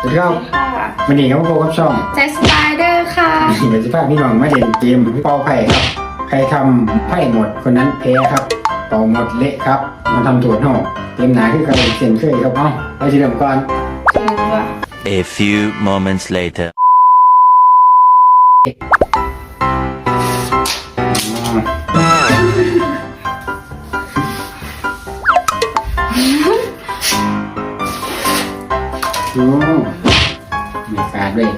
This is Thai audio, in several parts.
สวัสดีครับค่ะวันนี้ครับพวกกับช่องแจ็คสไปเดอร์ค่ะเดี๋ยวจะพาพี่น้องมาเล่นเกมเป่าไผ่ครับ ใครทำไพ่หมดคนนั้นแพ้ครับเป่าหมดเละครับมาทำถั่วห่อเกมหนาคือการเล่นเส้นเคยครับเอ้าไปทีเดิมก่อนเจอว่ะ A few moments later. อ๋อ โอ้มีการดด้วย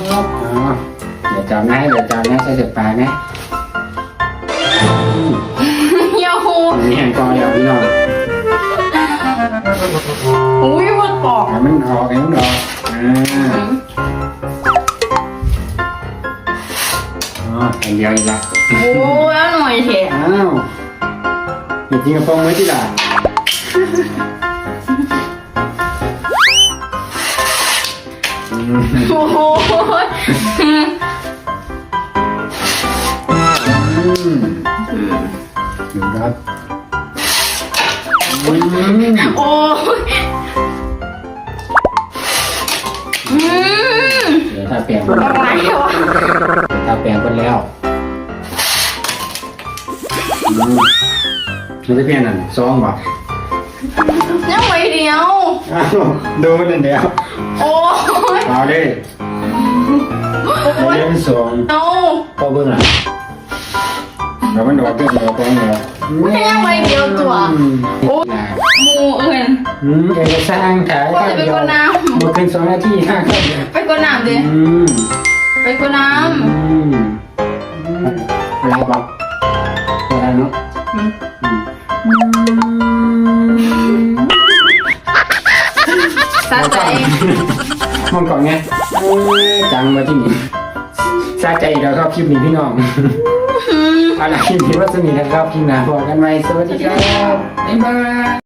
อ๋อเดี๋ยวจำนะเดี๋ยวจำนะใส่เสือปลานะเฮียฮูอันนี้แห่งกอเดียวพี่น้องอุ้ยมันปอกให้มันออกให้มันออกอ่าอ๋อแห่งเดียวอีกละโอ้ยอร่อยเถอะอ้าวจริงๆกระโปรงไว้ที่หลัง โอ้โหอืมดูครับอืมโอ้ยอืมเดี๋ยวถ้าเปลี่ยนคนอะไรวะถ้าเปลี่ยนคนแล้วอืมมันจะเปลี่ยนอันซองบ่ ยังไว้เดียว อ้าวดูมันอันเดียวโอ้ยเอาดิเดี๋ยวเป็นซองเอาพอเบิ่งอะเดี๋ยวมันดอกเกินดอกกองเดียวแค่ไว้เดียวตัวอืมโอ้หมูเอิญอืมเอกสารขายว่าจะไปกดน้ำหมดเป็นสองนาทีห้าข้าวเดียวไปกดน้ำดิอืมไปกดน้อืมอะไรบอกอะไรเนาะำ อืม สะใจมองก่อนไงเอ้ยจังมาที่นี่สะใจเราชอบคลิปนี้พี่น้องเอาล่ะคลิปนี้ว่าจะมีนะครับคลิปหน้าพอกันไหมสวัสดีครับบ๊ายบาย